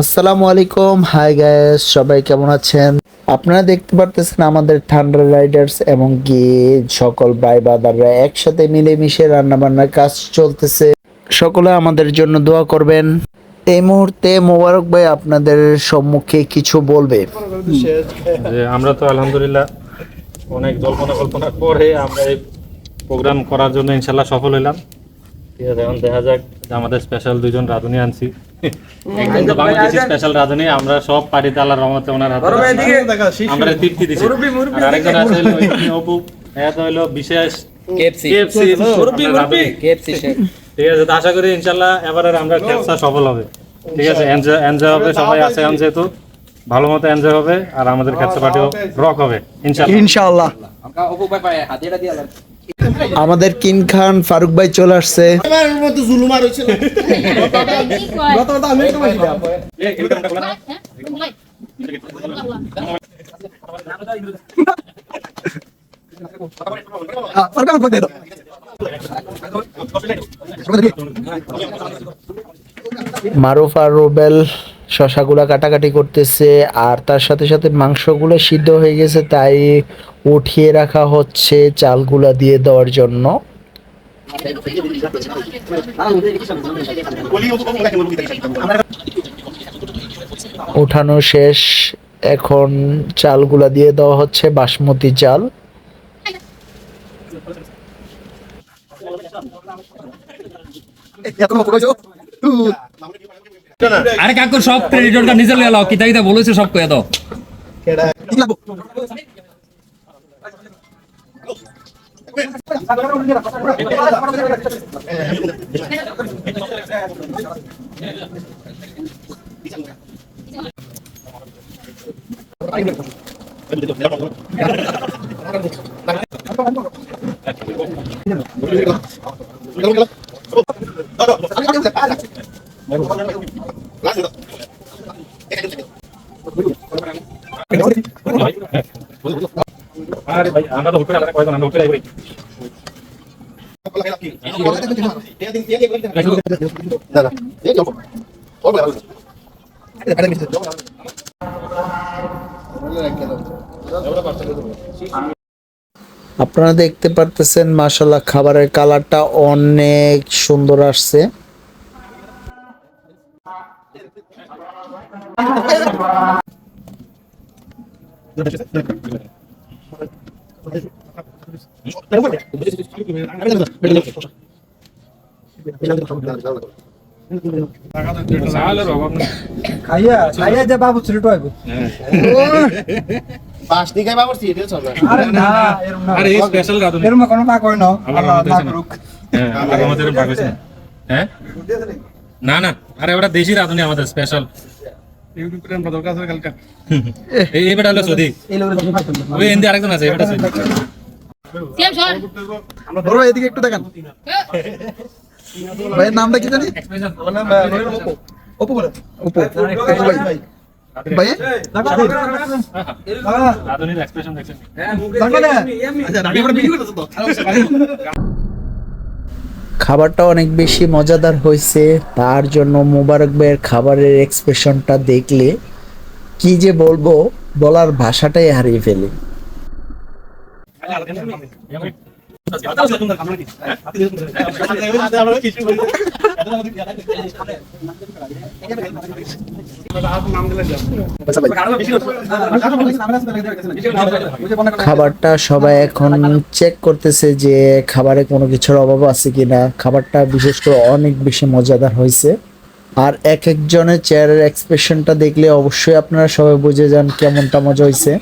আসসালামু আলাইকুম। Hi guys সবাই কেমন আছেন? আপনারা দেখতে পারতেছেন আমাদের থান্ডার রাইডার্স এবং কি সকল ভাই বাদাররা একসাথে মিলেমিশে রান্না বান্নার কাজ চলতেছে। সকলে আমাদের জন্য দোয়া করবেন। এই মুহূর্তে মোবারক ভাই আপনাদের সম্মুখে কিছু বলবে। যে আমরা তো আলহামদুলিল্লাহ অনেক জল্পনা কল্পনা করে আমরা এই প্রোগ্রাম করার জন্য ইনশাল্লাহ সফল হইলাম। ঠিক আছে, এখন দেখা যাক আমাদের স্পেশাল দুইজন রাঁধুনি আনছি। স্পেশাল রাঁধুনি আমরা সব পার্টিতে আল্লাহ রহমতে ওনার হাতে আমরা তৃপ্তি দিছি। আরেকজন আছে হলো অপু এত হলো বিশেষ। কেএফসি শেফ ঠিক আছে তো আশা করি ইনশাল্লাহ এবারে আমরা খেলসা সফল হবে। ঠিক আছে এনজয় এনজয় হবে সবাই আছে এখন যেহেতু ভালো মতো এনজয় হবে আর আমাদের খেলসা পার্টিও রক হবে। ইনশাল্লাহ ইনশাআল্লাহ। আমরা অপু ভাই হাতিটা দিয়ে আমাদের কিন খান ফারুক ভাই চলে আসছে। মারুফা রুবেল শশাগুলা কাটাকাটি করতেছে আর তার সাথে সাথে মাংসগুলো সিদ্ধ হয়ে গেছে তাই উঠিয়ে রাখা হচ্ছে চালগুলা দিয়ে দেওয়ার জন্য উঠানো শেষ এখন চালগুলা দিয়ে দেওয়া হচ্ছে বাসমতি চাল আরে কাকু সব ক্রেডিটরটা নিজে লয়ে লাও কিতা কিতা বলেছে সব কয়ে দাও। আপনারা দেখতে পারতেছেন মাশাল্লাহ খাবারের কালারটা অনেক সুন্দর আসছে। বাবু চলে। আরে না এরম না। আরে স্পেশাল রাঁধুনি। এরম কোনো কই আল্লাহ হ্যাঁ না। হ্যাঁ? না না। আরে ওটা দেশি রাঁধুনি আমাদের স্পেশাল এদিকে একটু দেখান। ভাইয়ের নামটা কি জানি? অপু। বলে। অপু অপু ভাই। ভাই রাঁধুনির এক্সপ্রেশন দেখছেন। খাবারটা অনেক বেশি মজাদার হয়েছে। তার জন্য মোবারক ভাইয়ের খাবারের এক্সপ্রেশনটা দেখলে কি যে বলব, বলার ভাষাটাই হারিয়ে ফেলি। খাবারটা সবাই এখন চেক করতেছে যে খাবারে কোনো কিছুর অভাব আছে কিনা। খাবারটা বিশেষ করে অনেক বেশি মজাদার হয়েছে। আর এক একজনের চেয়ারের এক্সপ্রেশনটা দেখলে অবশ্যই আপনারা সবাই বুঝে যান কেমনটা মজা হয়েছে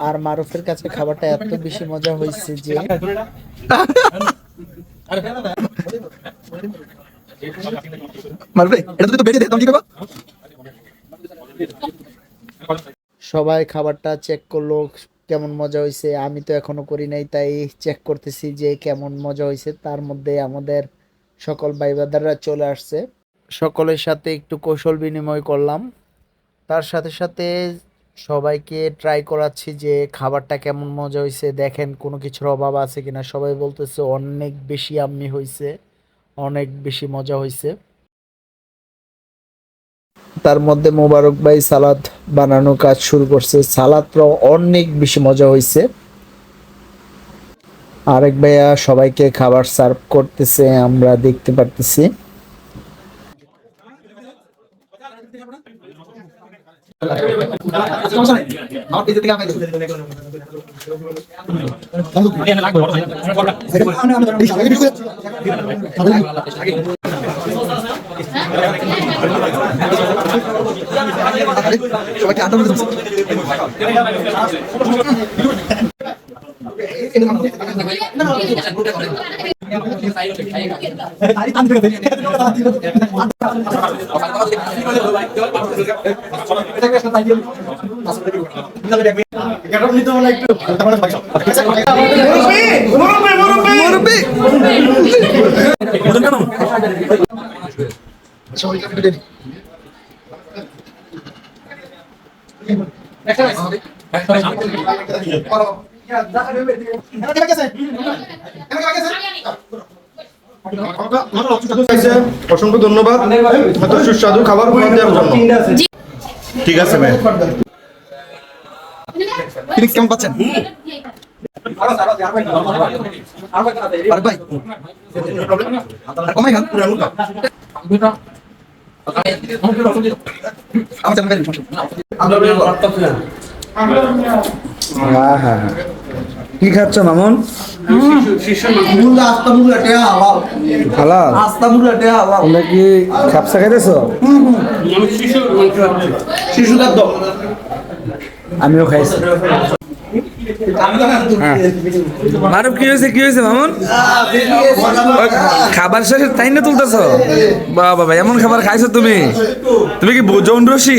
আর মারুফের কাছে খাবারটা এত বেশি মজা হয়েছে যে সবাই খাবারটা চেক করল, কেমন মজা হয়েছে আমি তো এখনও করি নাই, তাই চেক করতেছি যে কেমন মজা হয়েছে তার মধ্যে আমাদের সকল ভাই বাদাররা চলে আসছে। সকলের সাথে একটু কৌশল বিনিময় করলাম। তার সাথে সাথে সবাইকে ট্রাই করাচ্ছি যে খাবারটা কেমন মজা হয়েছে দেখেন কোনো কিছুর অভাব আছে কিনা। সবাই বলতেছে অনেক বেশি আম্মি হয়েছে অনেক বেশি মজা হয়েছে তার মধ্যে মোবারক ভাই সালাদ বানানো কাজ শুরু করছে। সালাদটাও অনেক বেশি মজা হয়েছে আরেক ভাইয়া সবাইকে খাবার সার্ভ করতেছে, আমরা দেখতে পারতেছি। সবাইকে আটা অসংখ্য ধন্যবাদ। সুস্বাদু খাবার দেওয়ার জন্য। ঠিক আছে ভাই। তুমি কেমন পাচ্ছেন? আমার কি খাচ্ছ মামুন? তোমরা কি খাপসা খাইতেছো? আমিও খাইছি। মারুফ কি হয়েছে কি হয়েছে মামুন? খাবার শেষে তাই না তুলতেছ? বাবা বাবা এমন খাবার খাইছো তুমি? তুমি কি যৌন রসি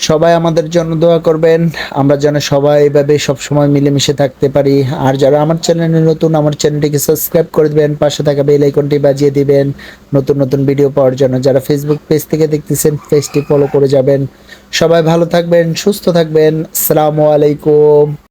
সবাই আমাদের জন্য দোয়া করবেন। আমরা যেন সবাই এভাবে সবসময় মিলেমিশে থাকতে পারি। আর যারা আমার চ্যানেলে নতুন, আমার চ্যানেলটিকে সাবস্ক্রাইব করে দিবেন, পাশে থাকা বেল আইকনটি বাজিয়ে দিবেন। নতুন নতুন ভিডিও পাওয়ার জন্য যারা ফেসবুক পেজ থেকে দেখতেছেন পেজটি ফলো করে যাবেন। সবাই ভালো থাকবেন, সুস্থ থাকবেন। আসসালামু আলাইকুম।